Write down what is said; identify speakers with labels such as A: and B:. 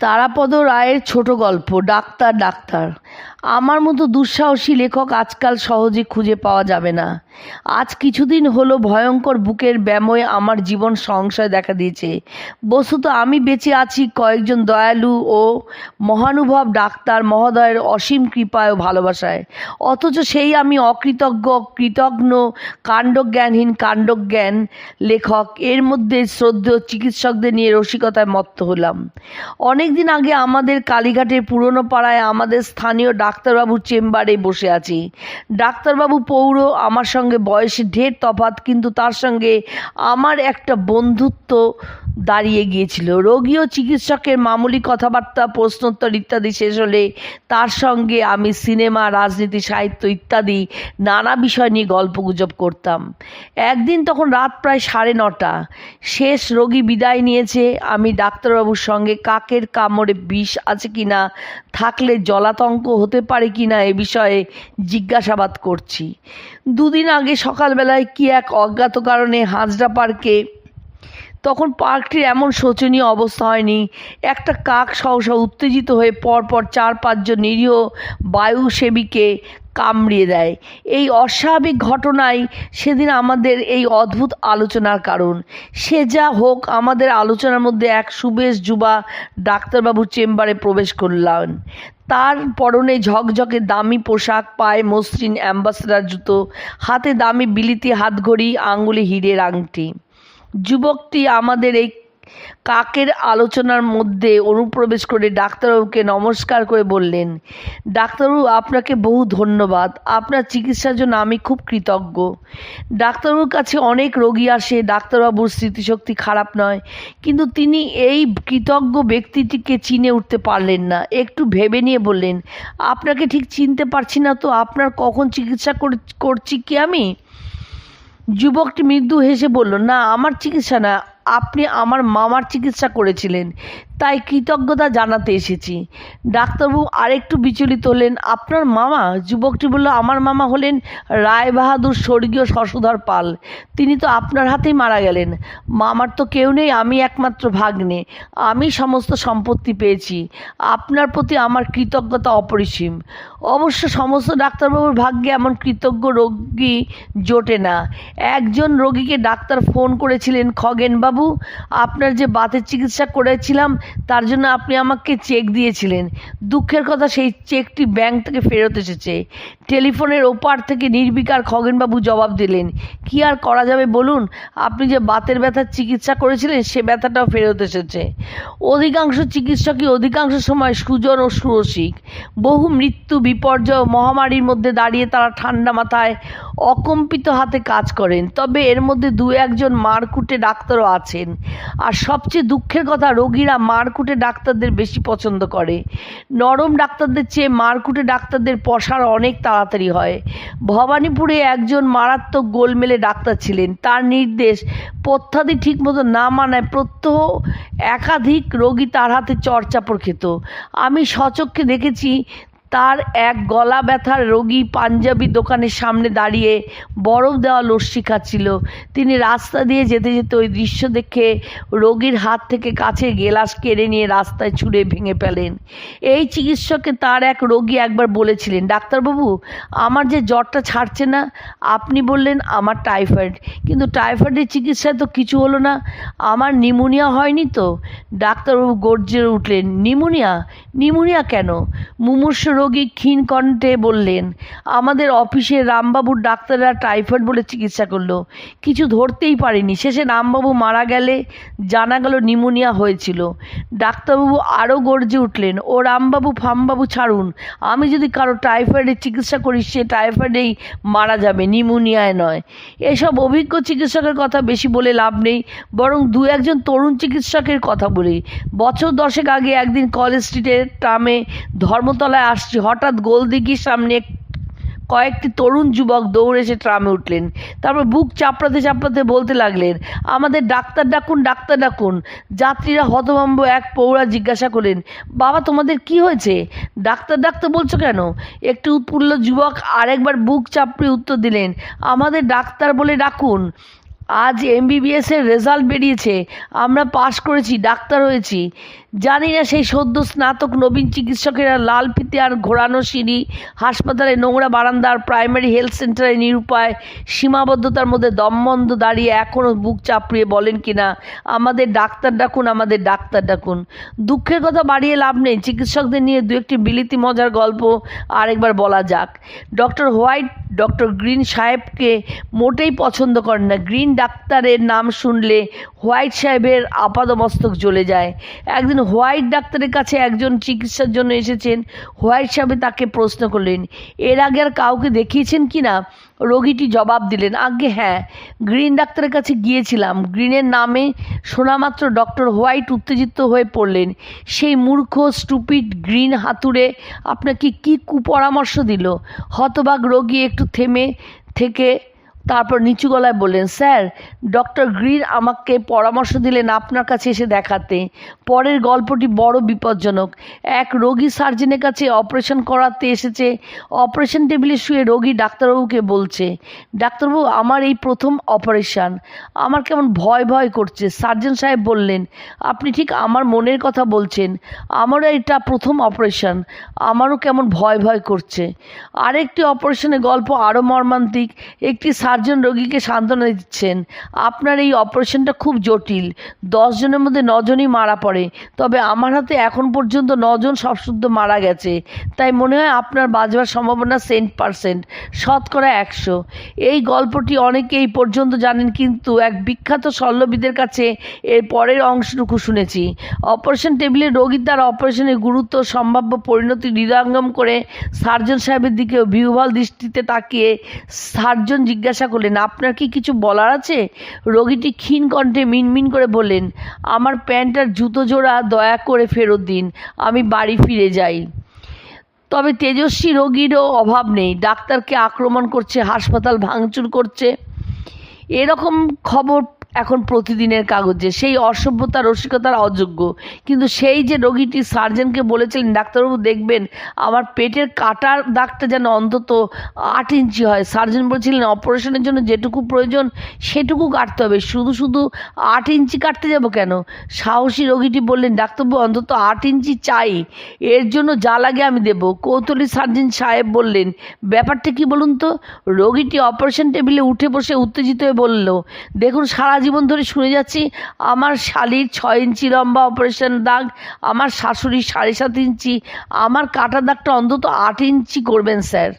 A: তারাপদ রায়ের ছোট গল্প ডাক্তার ডাক্তার। আমার মতো দুঃসাহসী লেখক আজকাল সহজে খুঁজে পাওয়া যাবে না। আজ কিছুদিন হলো ভয়ঙ্কর বুকের ব্যামোয় আমার জীবন সংশয় দেখা দিয়েছে। বস্তুত আমি বেঁচে আছি কয়েকজন দয়ালু ও মহানুভব ডাক্তার মহোদয়ের অসীম কৃপায় ও ভালোবাসায়। অথচ সেই আমি অকৃতজ্ঞ কৃতজ্ঞ কাণ্ডজ্ঞানহীন, কাণ্ডজ্ঞান লেখক। এর মধ্যে শ্রদ্ধেয় চিকিৎসকদের নিয়ে রসিকতায় মত্ত হলাম। অনেক দিন আগে আমাদের কালীঘাটের পুরনো পাড়ায় আমাদের স্থানীয় ডাক্তারবাবুর চেম্বারে বসে আছি। ডাক্তারবাবু পৌর, আমার সঙ্গে বয়সে ঢের তফাত কিন্তু তার সঙ্গে আমার একটা বন্ধুত্ব দাঁড়িয়ে গিয়েছিল। রোগী ও চিকিৎসকের মামুলি কথাবার্তা, প্রশ্নোত্তর ইত্যাদি শেষ হলে তার সঙ্গে আমি সিনেমা, রাজনীতি, সাহিত্য ইত্যাদি নানা বিষয় নিয়ে গল্পগুজব করতাম। একদিন তখন রাত প্রায় সাড়ে নটা। শেষ রোগী বিদায় নিয়েছে। আমি ডাক্তারবাবুর সঙ্গে কাকের কামড়ে বিষ আছে কি না থাকলে জলাতঙ্ক হতে পারে কি না এ বিষয়ে জিজ্ঞাসাবাদ করছি। দুদিন আগে সকালবেলায় কি এক অজ্ঞাত কারণে হাজরা পার্কে তখন পার্কটির এমন শোচনীয় অবস্থা হয়নি। একটা কাক সহসা উত্তেজিত হয়ে পরপর চার পাঁচজন নিরীহ বায়ুসেবীকে কামড়িয়ে দেয়। এই অস্বাভাবিক ঘটনাই সেদিন আমাদের এই অদ্ভুত আলোচনার কারণ। সে যা হোক, আমাদের আলোচনার মধ্যে এক সুবেশ যুবা ডাক্তারবাবুর চেম্বারে প্রবেশ করলেন। তার পরনে ঝকঝকে দামি পোশাক, পায়ে মসৃণ অ্যাম্বাসেডার জুতো, হাতে দামি বিলিতি হাতঘড়ি আঙ্গুলে হিরের আংটি। যুবকটি আমাদের এই কাকের আলোচনার মধ্যে অনুপ্রবেশ করে ডাক্তারবাবুকে নমস্কার করে বললেন, ডাক্তারবাবু, আপনাকে বহু ধন্যবাদ। আপনার চিকিৎসার জন্য আমি খুব কৃতজ্ঞ। ডাক্তারবাবুর কাছে অনেক রোগী আসে, ডাক্তারবাবুর স্মৃতিশক্তি খারাপ নয়, কিন্তু তিনি এই কৃতজ্ঞ ব্যক্তিটিকে চিনে উঠতে পারলেন না। একটু ভেবে নিয়ে বললেন, আপনাকে ঠিক চিনতে পারছি না তো, আপনার কখন চিকিৎসা করে- করছি কি আমি? যুবকটি মৃদু হেসে বলল না আমার চিকিৎসা না। আপনি আমার মামার চিকিৎসা করেছিলেন। তাই কৃতজ্ঞতা জানাতে এসেছি। ডাক্তারবাবু আরেকটু বিচলিত হলেন। আপনার মামা যুবকটি বলল, আমার মামা হলেন রায় বাহাদুর স্বর্গীয় শশধর পাল। তিনি তো আপনার হাতেই মারা গেলেন। মামার তো কেউ নেই, আমি একমাত্র ভাগ্নে। আমি সমস্ত সম্পত্তি পেয়েছি। আপনার প্রতি আমার কৃতজ্ঞতা অপরিসীম। অবশ্য সমস্ত ডাক্তারবাবুর ভাগ্যে এমন কৃতজ্ঞ রোগী জোটে না। একজন রোগীকে ডাক্তার ফোন করেছিলেন খগেনবাবু। আপনার যে বাতের চিকিৎসা করেছিলাম, তার জন্য আপনি আমাকে চেক দিয়েছিলেন। দুঃখের কথা, সেই চেকটি ব্যাংক থেকে ফেরত এসেছে। টেলিফোনের ওপার থেকে নির্বিকার খগেনবাবু জবাব দিলেন। কি আর করা যাবে বলুন? আপনি যে বাতের ব্যথার চিকিৎসা করেছিলেন, সে ব্যথাটাও ফেরত এসেছে। অধিকাংশ চিকিৎসকই অধিকাংশ সময় সুজন ও সুরসিক। বহু মৃত্যু, বিপর্যয়, মহামারীর মধ্যে দাঁড়িয়ে তারা ঠান্ডা মাথায় অকম্পিত হাতে কাজ করেন। তবে এর মধ্যে দু একজন মারকুটে ডাক্তারও আছেন। আর সবচেয়ে দুঃখের কথা, রোগীরা মারকুটে ডাক্তারদের বেশি পছন্দ করে। নরম ডাক্তারদের চেয়ে মারকুটে ডাক্তারদের পসার অনেক তাড়াতাড়ি হয়। ভবানীপুরে একজন মারাত্মক গোলমেলে ডাক্তার ছিলেন। তার নির্দেশ পথ্যাদি ঠিকমতো না মানায় প্রত্যহ একাধিক রোগী তার হাতে চড়চাপড় খেত। আমি সচক্ষে দেখেছি তার এক গলা ব্যথার রোগী পাঞ্জাবি দোকানের সামনে দাঁড়িয়ে বরফ দেওয়া লস্যি খাচ্ছিল তিনি রাস্তা দিয়ে যেতে যেতে ওই দৃশ্য দেখে রোগীর হাত থেকে কাছে গেলাস কেড়ে নিয়ে রাস্তায় ছুঁড়ে ভেঙে ফেলেন। এই চিকিৎসককে তার এক রোগী একবার বলেছিলেন, ডাক্তারবাবু, আমার যে জ্বরটা ছাড়ছে না, আপনি বললেন আমার টাইফয়েড, কিন্তু টাইফয়েডের চিকিৎসায় তো কিছু হলো না, আমার নিমোনিয়া হয়নি তো? ডাক্তারবাবু গর্জে উঠলেন, নিমোনিয়া? নিমোনিয়া কেন? মুমূর্ষ রোগী ক্ষীণ কণ্ঠে বললেন, আমাদের অফিসে রামবাবুর ডাক্তাররা টাইফয়েড বলে চিকিৎসা করল। কিছু ধরতেই পারেনি। শেষে রামবাবু মারা গেলে জানা গেল নিমোনিয়া হয়েছিল। ডাক্তারবাবু আরও গর্জে উঠলেন, ও রামবাবু, ফামবাবু ছাড়ুন। আমি যদি কারও টাইফয়েডের চিকিৎসা করি, সে টাইফয়েডেই মারা যাবে, নিমোনিয়ায় নয়। এসব অভিজ্ঞ চিকিৎসকের কথা বেশি বলে লাভ নেই, বরং দু একজন তরুণ চিকিৎসকের কথা বলি। বছর দশেক আগে একদিন কলেজ স্ট্রিটের ট্রামে ধর্মতলায় আসছি। হঠাৎ গোলদিঘির সামনে কয়েকটি তরুণ যুবক দৌড়ে এসে ট্রামে উঠলেন। তারপর বুক চাপড়াতে চাপড়াতে বলতে লাগলেন, আমাদের ডাক্তার ডাকুন ডাক্তার ডাকুন। যাত্রীরা হতভম্ব এক পৌরা জিজ্ঞাসা করলেন, বাবা, তোমাদের কি হয়েছে? ডাক্তার ডাক্তার বলছো কেন? একটি উৎফুল্ল যুবক আরেকবার বুক চাপড়ে উত্তর দিলেন, আমাদের ডাক্তার বলে ডাকুন। আজ এমবিবিএস এর রেজাল্ট বেরিয়েছে। আমরা পাশ করেছি, ডাক্তার হয়েছি। জানি না সেই সদ্য স্নাতক নবীন চিকিৎসকেরা লাল ফিতে আর ঘোরানো সিঁড়ি, হাসপাতালে নোংরা বারান্দার প্রাইমারি হেলথ সেন্টারে নিরুপায়, সীমাবদ্ধতার মধ্যে দমবন্ধ দাঁড়িয়ে এখনও বুক চাপড়িয়ে বলেন কিনা, আমাদের ডাক্তার ডাকুন, আমাদের ডাক্তার ডাকুন। দুঃখের কথা বাড়িয়ে লাভ নেই। চিকিৎসকদের নিয়ে দু একটি বিলিতি মজার গল্প আরেকবার বলা যাক। ডক্টর হোয়াইট, ডক্টর গ্রিন সাহেবকে মোটেই পছন্দ করেন না। গ্রিন ডাক্তারের নাম শুনলে হোয়াইট সাহেবের আপাদমস্তক জ্বলে যায়। একদিন হোয়াইট ডাক্তারের কাছে একজন চিকিৎসার জন্য এসেছেন। হোয়াইট সাহেব তাকে প্রশ্ন করলেন, এর আগে আর কাউকে দেখিয়েছেন কি না? রোগীটি জবাব দিলেন, আগে হ্যাঁ গ্রিন ডাক্তারের কাছে গিয়েছিলাম। গ্রিনের নামে শোনামাত্র ডক্টর হোয়াইট উত্তেজিত হয়ে পড়লেন। সেই মূর্খ, স্টুপিড গ্রিন হাতুড়ে আপনাকে কি কুপরামর্শ দিল? হতবাক রোগী একটু থেমে থেকে তারপর নিচু গলায় বললেন, স্যার, ডক্টর গ্রিন আমাকে পরামর্শ দিলেন আপনার কাছে এসে দেখাতে। পরের গল্পটি বড় বিপজ্জনক। এক রোগী সার্জেনের কাছে অপারেশন করাতে এসেছে। অপারেশন টেবিলে শুয়ে রোগী ডাক্তারবাবুকে বলছে, ডাক্তারবাবু, আমার এই প্রথম অপারেশন। আমার কেমন ভয় ভয় করছে। সার্জন সাহেব বললেন, আপনি ঠিক আমার মনের কথা বলছেন। আমারও এটা প্রথম অপারেশন। আমারও কেমন ভয় ভয় করছে। আরেকটি অপারেশনের গল্প আরও মর্মান্তিক। একটি সার্জন রোগীকে সান্ত্বনা দিচ্ছেন। আপনার এই অপারেশনটা খুব জটিল। দশজনের মধ্যে নজনই মারা পড়ে। তবে আমার হাতে এখন পর্যন্ত নজন সবশুদ্ধ মারা গেছে। তাই মনে হয় আপনার বাঁচবার সম্ভাবনা সেন্ট পারসেন্ট, শতকরা একশো। এই গল্পটি অনেকে এই পর্যন্ত জানেন, কিন্তু এক বিখ্যাত শল্যবিদের কাছে এর পরের অংশটুকু শুনেছি। অপারেশন টেবিলে রোগী তার অপারেশনের গুরুত্ব, সম্ভাব্য পরিণতি হৃদয়ঙ্গম করে সার্জন সাহেবের দিকে বিহ্বল দৃষ্টিতে তাকিয়ে সার্জন জিজ্ঞাসা করলেন, আপনার কি কিছু বলার আছে? রোগীটি ক্ষীণ কণ্ঠে মিনমিন করে বললেন, আমার প্যান্ট আর জুতো জোড়া দয়া করে ফেরত দিন, আমি বাড়ি ফিরে যাই। তবে তেজস্বী রোগীরও অভাব নেই, ডাক্তারকে আক্রমণ করছে, হাসপাতাল ভাঙচুর করছে। এরকম খবর এখন প্রতিদিনের কাগজে সেই অসভ্যতা, রসিকতার অযোগ্য। কিন্তু সেই যে রোগীটি সার্জনকে বলেছিলেন, ডাক্তারবাবু দেখবেন, আমার পেটের কাটার দাগটা যেন অন্তত আট ইঞ্চি হয়। সার্জন বলেছিলেন, অপারেশনের জন্য যেটুকু প্রয়োজন, সেটুকু কাটতে হবে। শুধু শুধু আট ইঞ্চি কাটতে যাব কেন? সাহসী রোগীটি বললেন, ডাক্তারবাবু, অন্তত আট ইঞ্চি চাই। এর জন্য যা লাগে আমি দেব। কৌতলী সার্জন সাহেব বললেন, ব্যাপারটা কি বলুন তো? রোগীটি অপারেশন টেবিলে উঠে বসে উত্তেজিত হয়ে বলল, দেখুন, সারা জীবন ধরে শুনে যাচ্ছি, আমার শালির ছয় ইঞ্চি লম্বা অপারেশন দাগ, আমার শাশুড়ি সাড়ে সাত ইঞ্চি, আমার কাটা দাগটা অন্তত আট ইঞ্চি করবেন, স্যার।